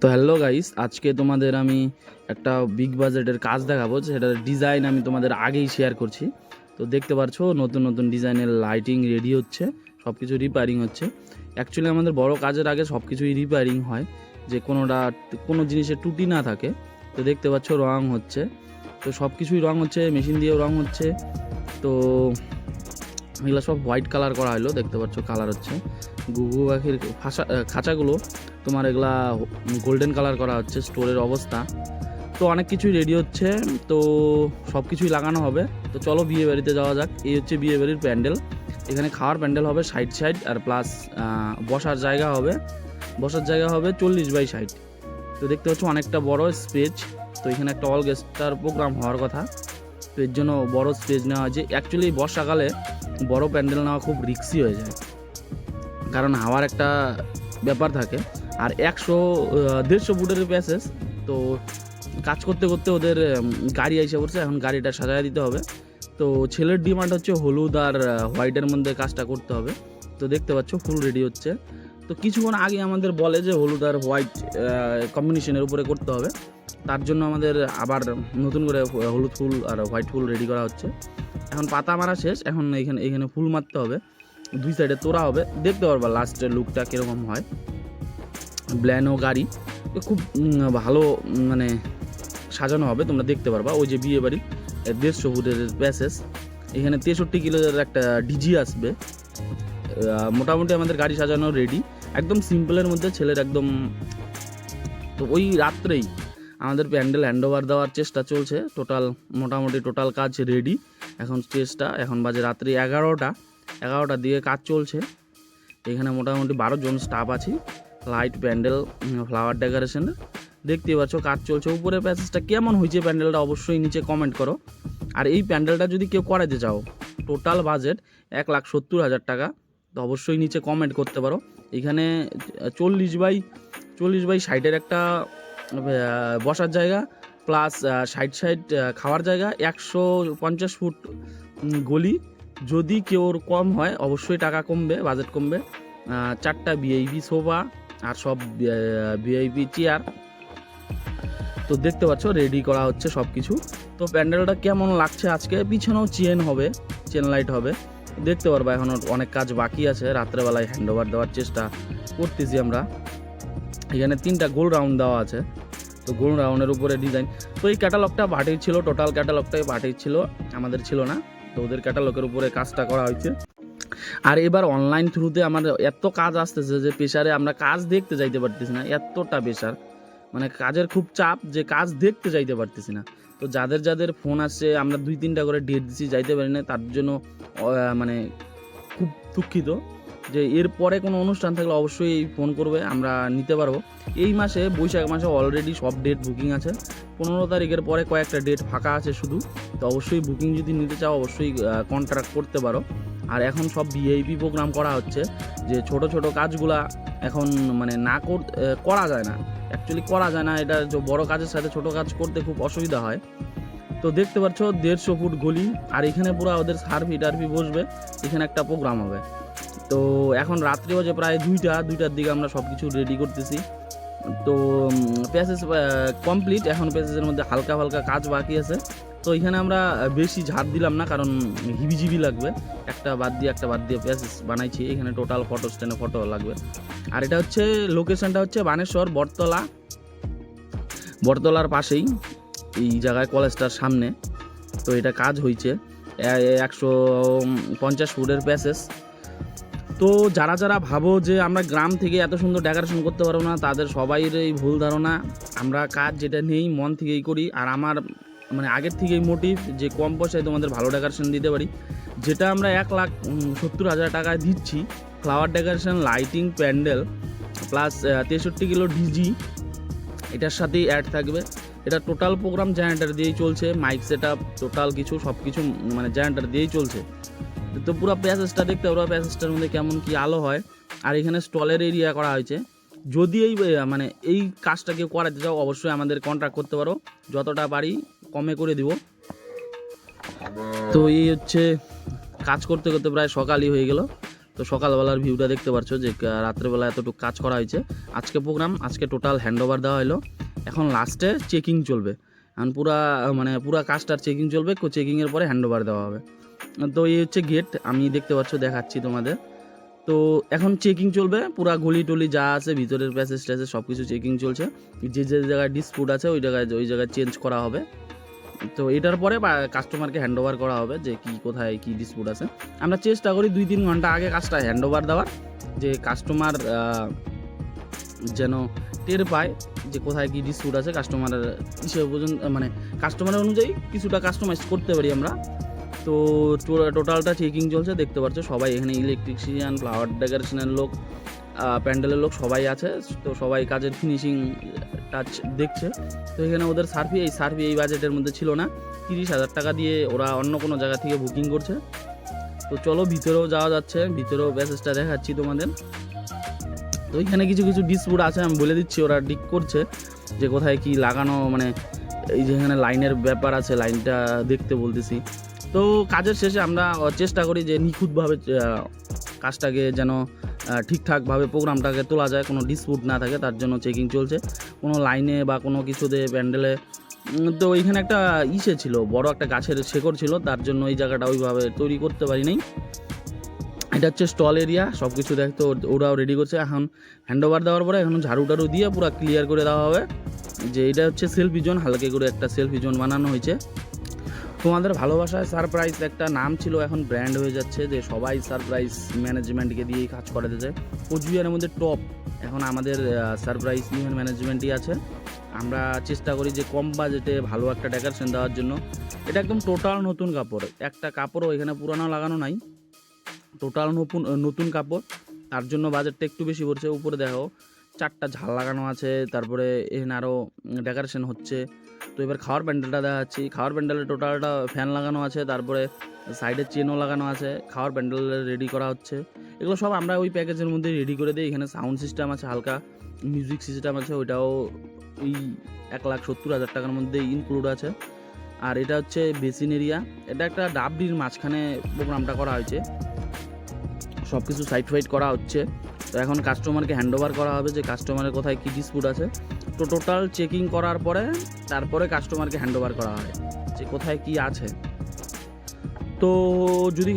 তো hello guys আজকে তোমাদের আমি একটা বিগ বাজেটের কাজ দেখাবো, সেটার ডিজাইন আমি তোমাদের আগেই শেয়ার করছি। তো দেখতে পাচ্ছো নতুন নতুন ডিজাইনের লাইটিং রেডি হচ্ছে সব কিছু রিপেয়ারিং হচ্ছে। অ্যাকচুয়ালি আমাদের বড় কাজের আগে সব কিছুই রিপেয়ারিং হয়, যে কোনোটা, কোনো জিনিসের টুটি না থাকে। তো দেখতে পাচ্ছ রং হচ্ছে, তো সব কিছুই রং হচ্ছে মেশিন দিয়েও রং হচ্ছে। তো এগুলো সব হোয়াইট কালার করা হলো দেখতে পাচ্ছ কালার হচ্ছে। গুগু পাখির ফাঁসা খাঁচাগুলো, তোমার এগুলা গোল্ডেন কালার করা হচ্ছে স্টোরের অবস্থা। তো অনেক কিছুই রেডি হচ্ছে, তো সব কিছুই লাগানো হবে। তো চলো বিয়ে বাড়িতে যাওয়া যাক, এই হচ্ছে বিয়ে বাড়ির প্যান্ডেল। এখানে খাওয়ার প্যান্ডেল হবে সাইড সাইড আর প্লাস বসার জায়গা হবে। বসার জায়গা হবে চল্লিশ বাই ষাট। তো দেখতে পাচ্ছ অনেকটা বড় স্পেজ তো এখানে একটা অল গেস্টার প্রোগ্রাম হওয়ার কথা। এর জন্য বড় স্পেজ নেওয়া হয়েছে। অ্যাকচুয়ালি বর্ষাকালে বড় প্যান্ডেল নেওয়া খুব রিক্সি হয়ে যায়। কারণ হাওয়ার একটা ব্যাপার থাকে। আর একশো দেড়শো ফুটের প্যাসেজ তো কাজ করতে করতে ওদের গাড়ি এসে পড়ছে। এখন গাড়িটা সাজায় দিতে হবে। তো ছেলের ডিমান্ড হচ্ছে হলুদ আর হোয়াইটের মধ্যে কাজটা করতে হবে। তো দেখতে পাচ্ছ ফুল রেডি হচ্ছে। তো কিছুক্ষণ আগে আমাদের বলে যে হলুদ আর হোয়াইট কম্বিনেশনের উপরে করতে হবে। তার জন্য আমাদের আবার নতুন করে হলুদ ফুল আর হোয়াইট ফুল রেডি করা হচ্ছে। এখন পাতা মারা শেষ, এখন এখানে এখানে ফুল মারতে হবে। দুই সাইডে তোরা হবে, দেখতে পারবা লাস্টের লুকটা কীরকম হয়। ব্ল্যানো গাড়ি খুব ভালো মানে সাজানো হবে, তোমরা দেখতে পারবা। ওই যে বিয়ে বাড়ি দেড়শো ফুটের প্যাসেজ এখানে তেষট্টি কিলোর একটা ডিজি আসবে। মোটামুটি আমাদের গাড়ি সাজানো রেডি একদম সিম্পলের মধ্যে ছেলের একদম, তো ওই রাত্রেই আমাদের প্যান্ডেল হ্যান্ডওভার দেওয়ার চেষ্টা চলছে। টোটাল মোটামুটি টোটাল কাজ রেডি এখন চেষ্টা, এখন বাজে রাত্রি এগারোটা। এগারোটার দিকে কাজ চলছে। এখানে মোটামুটি বারো জন স্টাফ আছি। লাইট প্যান্ডেল ফ্লাওয়ার ডেকোরেশনের দেখতে পাচ্ছ কাজ চলছে। উপরে প্যাসেজটা কেমন হয়েছে প্যান্ডেলটা অবশ্যই নিচে কমেন্ট করো। আর এই প্যান্ডেলটা যদি কেউ করাতে চাও টোটাল বাজেট এক লাখ সত্তর হাজার টাকা। তো অবশ্যই নিচে কমেন্ট করতে পারো। এখানে চল্লিশ বাই চল্লিশ বাই ষাটের একটা বসার জায়গা প্লাস সাইড সাইড খাওয়ার জায়গা, একশো পঞ্চাশ ফুট গলি। যদি কেউর কম হয়, অবশ্যই টাকা কমবে বাজেট কমবে। চারটা ভিআইপি সোফা আর সব ভিআইপি চেয়ার তো দেখতে পাচ্ছ রেডি করা হচ্ছে সব কিছু তো প্যান্ডেলটা কেমন লাগছে আজকে? পিছনেও চেন হবে চেন লাইট হবে। দেখতে পারবা এখনও অনেক কাজ বাকি আছে। রাত্রেবেলায় হ্যান্ড ওভার দেওয়ার চেষ্টা করতেছি আমরা। এখানে তিনটা গোল রাউন্ড দেওয়া আছে। তো গোল রাউন্ডের উপরে ডিজাইন তো এই ক্যাটালগটা বাটির ছিল টোটাল ক্যাটালগটাই বাটির ছিল, আমাদের ছিল না। তো ওদের ক্যাটালগের উপরে কাজটা করা হয়েছে। আর এবার অনলাইন থ্রুতে আমার এত কাজ আসতেছে যে প্রেশারে আমরা কাজ দেখতে যাইতে পারতেছি না, এতটা প্রেশার মানে কাজের খুব চাপ যে কাজ দেখতে যাইতে পারতেছি না। তো যাদের যাদের ফোন আসছে, আমরা দুই তিনটা করে ডেট দিচ্ছি যাইতে পারি না তার জন্য মানে খুব দুঃখিত। যে এর পরে কোনো অনুষ্ঠান থাকলে অবশ্যই ফোন করবে, আমরা নিতে পারব। এই মাসে, বৈশাখ মাসে অলরেডি সব ডেট বুকিং আছে। পনেরো তারিখের পরে কয়েকটা ডেট ফাঁকা আছে শুধু। তো অবশ্যই বুকিং যদি নিতে চাও, অবশ্যই কন্ট্রাক্ট করতে পারো। আর এখন সব ভিআইপি প্রোগ্রাম করা হচ্ছে যে ছোট ছোট কাজগুলা এখন মানে না কর যায় না। অ্যাকচুয়ালি করা যায় না, এটা যে বড় কাজের সাথে ছোট কাজ করতে খুব অসুবিধা হয়। তো দেখতে পাচ্ছ, দেড়শো ফুট গলি। আর এখানে পুরো ওদের সার্ভি টার্ভি বসবে। এখানে একটা প্রোগ্রাম হবে। তো এখন রাত্রি বাজে প্রায় দুইটা, দুইটার দিকে আমরা সব কিছু রেডি করতেছি। তো প্যাসেজ কমপ্লিট এখন প্যাসেজের মধ্যে হালকা হালকা কাজ বাকি আছে। তো এখানে আমরা বেশি ঝাড় দিলাম না, কারণ হিবিজিবি লাগবে। একটা বাদ দিয়ে, একটা বাদ দিয়ে প্যাসেজ বানাইছি। এখানে টোটাল ফটো স্ট্যান্ডে ফটো লাগবে। আর এটা হচ্ছে লোকেশনটা হচ্ছে বানেশ্বর, বটতলা। বটতলার পাশেই, এই জায়গায় কলেজটার সামনে। তো এটা কাজ হয়েছে একশো পঞ্চাশ ফুটের প্যাসেজ তো যারা যারা ভাবো যে আমরা গ্রাম থেকে এত সুন্দর ডেকোরেশন করতে পারব না, তাদের সবাইয়ের এই ভুল ধারণা। আমরা কাজ যেটা নেই, মন থেকেই করি। আর আমার মানে আগের থেকেই মোটিভ যে কম পয়সায় তোমাদের ভালো ডেকোরেশন দিতে পারি। যেটা আমরা এক লাখ সত্তর হাজার টাকায় দিচ্ছি। Flower decoration lighting pandal plus তেষট্টি কিলো ডিজি এটার সাথেই অ্যাড থাকবে। এটা টোটাল প্রোগ্রাম জেনারেটার দিয়েই চলছে মাইক সেট টোটাল কিছু সব কিছু মানে জেনারেটার দিয়েই চলছে। তো পুরো প্যাসেজটা দেখতে পুরো প্যাসেজটার মধ্যে কেমন কি আলো হয়। আর এখানে স্টলের এরিয়া করা হয়েছে। যদি এই মানে এই কাজটা কেউ করাতে চাও, অবশ্যই আমাদের কন্ট্যাক্ট করতে পারো। যতটা পারি কমে করে দিব। তো এই হচ্ছে কাজ করতে করতে প্রায় সকালই হয়ে গেল। তো সকালবেলার ভিউটা দেখতে পাচ্ছ যে রাত্রেবেলা এতটুকু কাজ করা হয়েছে। আজকে প্রোগ্রাম আজকে টোটাল হ্যান্ডওভার দেওয়া হলো। এখন লাস্টে চেকিং চলবে। এখন পুরা মানে পুরা কাজটার চেকিং চলবে চেকিংয়ের পরে হ্যান্ড ওভার দেওয়া হবে। তো এই হচ্ছে গেট আমি দেখতে পাচ্ছ, দেখাচ্ছি তোমাদের। তো এখন চেকিং চলবে, পুরা গলি টলি যা আছে, ভিতরের প্যাসেজ ট্যাসেজ সব কিছু চেকিং চলছে। যে যে জায়গায় ডিসপুট আছে, ওই জায়গায় ওই জায়গায় চেঞ্জ করা হবে। তো এটার পরে কাস্টমারকে হ্যান্ড ওভার করা হবে, যে কি কোথায় কি ডিসপুট আছে। আমরা চেষ্টা করি দুই তিন ঘণ্টা আগে কাজটা হ্যান্ড ওভার দেওয়ার, যে কাস্টমার যেন টের পায় যে কোথায় কি ডিসপুট আছে কাস্টমারের হিসেবে পর্যন্ত মানে কাস্টমারের অনুযায়ী কিছুটা কাস্টমাইজ করতে পারি আমরা। তো টোটালটা চেকিং চলছে, দেখতে পাচ্ছ সবাই এখানে ইলেকট্রিশিয়ান ফ্লাওয়ার ডেকোরেশনের লোক প্যান্ডেলের লোক সবাই আছে, তো সবাই কাজের ফিনিশিং টাচ দেখছে। তো এখানে ওদের সার্ভি এই সার্ভি এই বাজেটের মধ্যে ছিল না, তিরিশ হাজার টাকা দিয়ে ওরা অন্য কোনো জায়গা থেকে বুকিং করছে। তো চলো, ভিতরেও যাওয়া যাচ্ছে, ভিতরেও প্যাসেজটা দেখাচ্ছি তোমাদের। তো এখানে কিছু কিছু ডিসপুট আছে, আমি বলে দিচ্ছি, ওরা ডিক করছে যে কোথায় কি লাগানো মানে এই যেখানে লাইনের ব্যাপার আছে লাইনটা দেখতে বলতেছি। তো কাজের শেষে আমরা চেষ্টা করি যে নিখুঁতভাবে কাজটাকে যেন ঠিকঠাকভাবে প্রোগ্রামটাকে তোলা যায়, কোনো ডিসপুট না থাকে, তার জন্য চেকিং চলছে। কোনো লাইনে বা কোনো কিছুতে প্যান্ডেলে তো এইখানে একটা ইসে ছিল, বড় একটা গাছের শেকড় ছিল, তার জন্য এই জায়গাটা ওইভাবে তৈরি করতে পারি নাই। এটা হচ্ছে স্টল এরিয়া সব কিছু দেখতো ওরাও রেডি করছে। এখন হ্যান্ড ওভার দেওয়ার পরে এখন ঝাড়ু টাড়ু দিয়ে পুরো ক্লিয়ার করে দেওয়া হবে যে এটা হচ্ছে সেলফি জোন হালকা করে একটা সেলফি জোন বানানো হয়েছে। তোমাদের ভালোবাসায় সারপ্রাইজ একটা নাম ছিল, এখন ব্র্যান্ড হয়ে যাচ্ছে যে সবাই সারপ্রাইজ ম্যানেজমেন্টকে দিয়েই কাজ করাতে চায় কোচবিহারের মধ্যে টপ এখন আমাদের সারপ্রাইজ ইভেন্ট ম্যানেজমেন্টই আছে। আমরা চেষ্টা করি যে কম বাজেটে ভালো একটা ডেকোরেশন দেওয়ার জন্য। এটা একদম টোটাল নতুন কাপড়। একটা কাপড়ও এখানে পুরানো লাগানো নাই। টোটাল নতুন নতুন কাপড়। তার জন্য বাজেটটা একটু বেশি পড়ছে। উপরে দেখো, চারটা ঝাল লাগানো আছে। তারপরে এখানে আরও ডেকোরেশন হচ্ছে। তো এবার খাওয়ার প্যান্ডেলটা দেখাচ্ছি। খাওয়ার প্যান্ডেলে টোটালটা ফ্যান লাগানো আছে, তারপরে সাইডে চেনও লাগানো আছে। খাওয়ার প্যান্ডেল রেডি করা হচ্ছে। এগুলো সব আমরা ওই প্যাকেজের মধ্যে রেডি করে দিই। এখানে সাউন্ড সিস্টেম আছে, হালকা মিউজিক সিস্টেম আছে, ওইটাও ওই এক লাখ সত্তর হাজার টাকার মধ্যে ইনক্লুড আছে। আর এটা হচ্ছে বেসিন এরিয়া এটা একটা ডাবডির মাঝখানে প্রোগ্রামটা করা হয়েছে। সব কিছু সাইড ফাইড করা হচ্ছে। তো এখন কাস্টমারকে হ্যান্ড ওভার করা হবে যে কাস্টমারের কোথায় কী ডিসপুট আছে। তো টোটাল চেকিং করার পরে তারপরে কাস্টমারকে হ্যান্ড ওভার করা হয় যে কোথায় কি আছে। তো যদি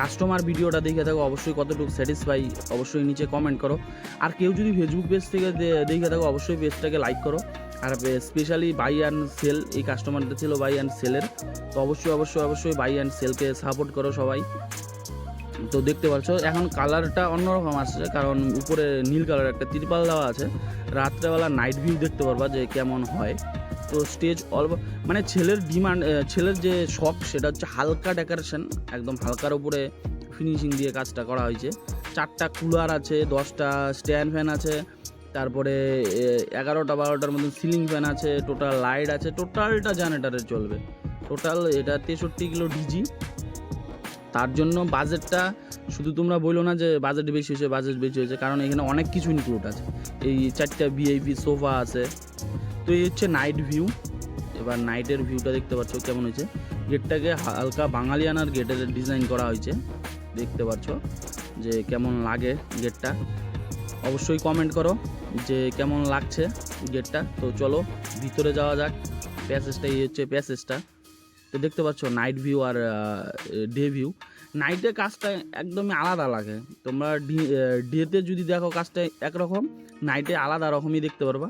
কাস্টমার ভিডিওটা দেখে থাকো, অবশ্যই কতটুকু স্যাটিসফাই অবশ্যই নিচে কমেন্ট করো। আর কেউ যদি ফেসবুক পেজ থেকে দেখে থাকো, অবশ্যই পেজটাকে লাইক করো। আর স্পেশালি বাই অ্যান্ড সেল এই কাস্টমারটা ছিল বাই অ্যান্ড সেলের তো অবশ্যই অবশ্যই অবশ্যই বাই অ্যান্ড সেলকে সাপোর্ট করো সবাই। তো দেখতে পাচ্ছ, এখন কালারটা অন্যরকম আসছে, কারণ উপরে নীল কালার একটা তিরপাল দেওয়া আছে। রাত্রেবেলা নাইট ভিউ দেখতে পারবা যে কেমন হয়। তো স্টেজ অল্প মানে ছেলের ডিমান্ড ছেলের যে শখ, সেটা হচ্ছে হালকা ডেকোরেশন একদম হালকার উপরে ফিনিশিং দিয়ে কাজটা করা হয়েছে। চারটা কুলার আছে, দশটা স্ট্যান্ড ফ্যান আছে, তারপরে এগারোটা বারোটার মতন সিলিং ফ্যান আছে টোটাল লাইট আছে টোটালটা জেনারেটারে চলবে। টোটাল এটা তেষট্টি কিলো ডিজি তার জন্য বাজেটটা শুধু তোমরা বলো না যে বাজেট বেশি হয়েছে, বাজেট বেশি হয়েছে, কারণ এখানে অনেক কিছু ইনক্লুড আছে। এই চারটা ভিআইপি সোফা আছে। তো এই হচ্ছে নাইট ভিউ এবার নাইটের ভিউটা দেখতে পাচ্ছ কেমন হয়েছে। গেটটাকে হালকা বাঙালিয়ানার গেটের ডিজাইন করা হয়েছে। দেখতে পাচ্ছ যে কেমন লাগে গেটটা অবশ্যই কমেন্ট করো যে কেমন লাগছে গেটটা তো চলো ভিতরে যাওয়া যাক। প্যাসেজটা এই হচ্ছে প্যাসেজটা তো দেখতে পাচ্ছ নাইট ভিউ আর ডে ভিউ নাইটে কাজটা একদমই আলাদা লাগে। তোমরা ডেতে যদি দেখো কাজটা একরকম নাইটে আলাদা রকমই দেখতে পারবা।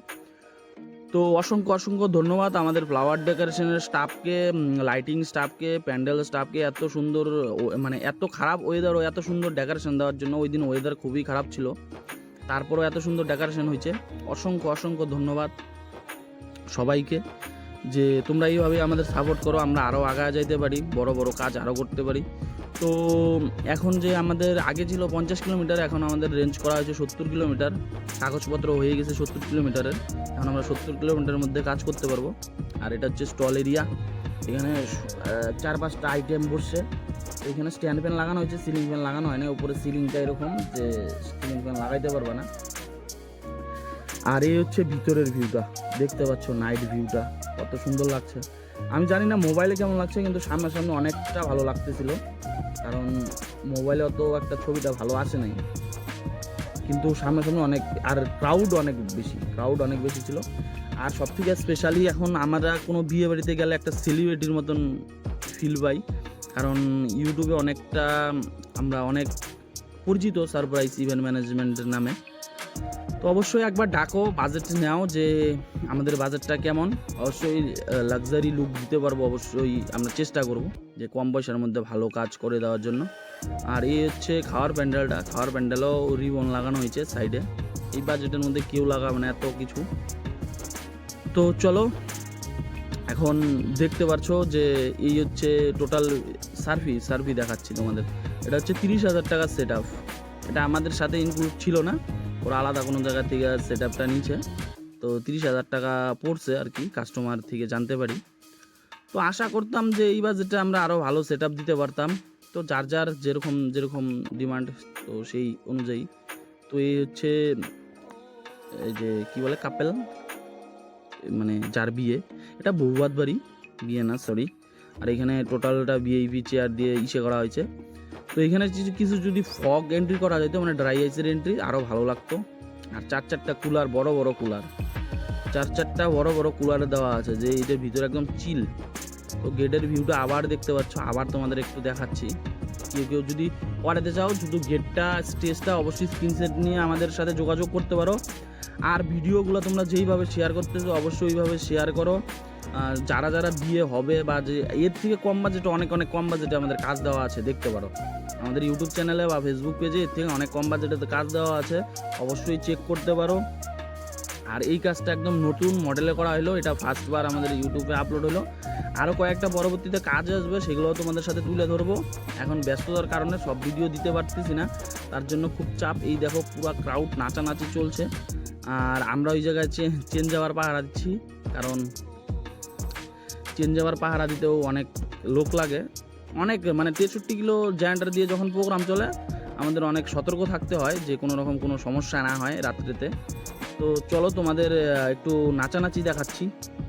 তো অসংখ্য অসংখ্য ধন্যবাদ আমাদের ফ্লাওয়ার ডেকোরেশনের স্টাফকে লাইটিং স্টাফকে প্যান্ডেল স্টাফকে এত সুন্দর মানে এত খারাপ ওয়েদার ও এত সুন্দর ডেকোরেশন দেওয়ার জন্য ওই দিন ওয়েদার খুবই খারাপ ছিল। তারপরেও এত সুন্দর ডেকোরেশন হয়েছে। অসংখ্য অসংখ্য ধন্যবাদ সবাইকে। যে তোমরা এইভাবে আমাদের সাপোর্ট করো, আমরা আরও আগায় যাইতে পারি, বড় বড় কাজ আরও করতে পারি। তো এখন যে আমাদের আগে ছিল পঞ্চাশ কিলোমিটার, এখন আমাদের রেঞ্জ করা হয়েছে সত্তর কিলোমিটার। কাগজপত্র হয়ে গেছে সত্তর কিলোমিটারের। এখন আমরা সত্তর কিলোমিটারের মধ্যে কাজ করতে পারব। আর এটা হচ্ছে স্টল এরিয়া এখানে চার পাঁচটা আইটেম বসছে। এখানে স্ট্যান্ড ফ্যান লাগানো হয়েছে সিলিং ফ্যান লাগানো হয় না উপরে সিলিংটা এরকম যে সিলিং ফ্যান লাগাইতে পারবে না। আর এই হচ্ছে ভিতরের ভিউটা দেখতে পাচ্ছ নাইট ভিউটা কত সুন্দর লাগছে। আমি জানি না মোবাইলে কেমন লাগছে, কিন্তু সামনাসামনি অনেকটা ভালো লাগতেছিল। কারণ মোবাইলে অত একটা ছবিটা ভালো আসে নাই। কিন্তু সামনাসামনি অনেক, আর ক্রাউড অনেক বেশি ক্রাউড অনেক বেশি ছিল। আর সব থেকে স্পেশালি এখন আমরা কোনো বিয়ে বাড়িতে গেলে একটা সেলিব্রিটির মতন ফিল পাই। কারণ ইউটিউবে অনেকটা আমরা অনেক পরিচিত সারপ্রাইজ ইভেন্ট ম্যানেজমেন্টের নামে। তো অবশ্যই একবার ডাকো বাজেট নাও যে আমাদের বাজেটটা কেমন। অবশ্যই লাক্সারি লুক দিতে পারব অবশ্যই, আমরা চেষ্টা করব যে কম পয়সার মধ্যে ভালো কাজ করে দেওয়ার জন্য। আর এই হচ্ছে খাওয়ার প্যান্ডেলটা। খাওয়ার প্যান্ডেলও রিবন লাগানো হয়েছে সাইডে এই বাজেটের মধ্যে কেউ লাগাবে না এত কিছু। তো চলো, এখন দেখতে পারছ যে এই হচ্ছে টোটাল সার্ভি সার্ভি দেখাচ্ছি তোমাদের। এটা হচ্ছে তিরিশ হাজার টাকার সেট আপ এটা আমাদের সাথে ইনক্লুড ছিল না। ওরা আলাদা কোনো জায়গা থেকে সেট আপটা নিচ্ছে তো তিরিশ হাজার টাকা পড়ছে আর কি কাস্টমার থেকে জানতে পারি। তো আশা করতাম যে এই বাজেটে আমরা আরও ভালো সেট দিতে পারতাম। তো যার যার যেরকম যেরকম ডিমান্ড তো সেই অনুযায়ী। তো এই হচ্ছে, এই যে কি বলে কাপেল মানে যার বিয়ে। এটা বহুবাদ বাড়ি, বিয়ে না সরি আর এখানে টোটালটা ভিআইপি চেয়ার দিয়ে ইসে করা হয়েছে। তো এখানে কিছু যদি ফগ এন্ট্রি করা যেত মানে ড্রাই আইসের এন্ট্রি আরও ভালো লাগতো। আর চার চারটা কুলার বড় বড় কুলার চার চারটা বড় বড় কুলার দেওয়া আছে, যে এটার ভিতরে একদম চিল তো গেটের ভিউটা আবার দেখতে পাচ্ছ, আবার তোমাদের একটু দেখাচ্ছি। কেউ কেউ যদি করাতে চাও, শুধু গেটটা স্টেজটা অবশ্যই স্ক্রিনশেট নিয়ে আমাদের সাথে যোগাযোগ করতে পারো। আর ভিডিওগুলো তোমরা যেইভাবে শেয়ার করতেছো, অবশ্যই ওইভাবে শেয়ার করো। যারা যারা বিয়ে হবে বা যে এর থেকে কম বাজেটে অনেক অনেক কম বাজেটে আমাদের কাজ দেওয়া আছে, দেখতে পারো। আমাদের ইউটিউব চ্যানেলে বা ফেসবুক পেজে এর থেকে অনেক কম বাজেটে কাজ দেওয়া আছে। অবশ্যই চেক করতে পারো। আর এই কাজটা একদম নতুন মডেলে করা হলো, এটা ফার্স্টবার আমাদের ইউটিউবে আপলোড হলো। আরও কয়েকটা পরবর্তীতে কাজ আসবে, সেগুলোও তোমাদের সাথে তুলে ধরবো। এখন ব্যস্ততার কারণে সব ভিডিও দিতে পারতেছি না, তার জন্য খুব চাপ। এই দেখো পুরো ক্রাউড নাচানাচি চলছে। আর আমরা ওই জায়গায় চেন যাওয়ার পাহারা দিচ্ছি, কারণ চেন যাওয়ার পাহারা দিতেও অনেক লোক লাগে। অনেক মানে তেষট্টি কিলো জায়ান্টার দিয়ে যখন প্রোগ্রাম চলে, আমাদের অনেক সতর্ক থাকতে হয় যে কোনো রকম কোনো সমস্যা না হয় রাত্রিতে। তো চলো তোমাদের একটু নাচানাচি দেখাচ্ছি।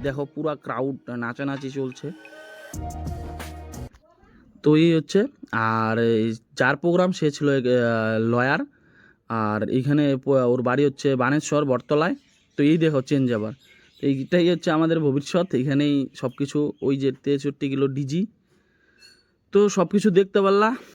দেখো পুরা ক্রাউড নাচানাচি চলছে। তো এই হচ্ছে, আর যার প্রোগ্রাম সে ছিল লয়ার। আর এখানে ওর বাড়ি হচ্ছে বানেশ্বর, বটতলায়। তো এই দেখো চেঞ্জ আবার এইটাই হচ্ছে আমাদের ভবিষ্যৎ। এখানেই সব কিছু ওই যে তেষট্টি কিলো ডিজি। তো সব কিছু দেখতে পারলা।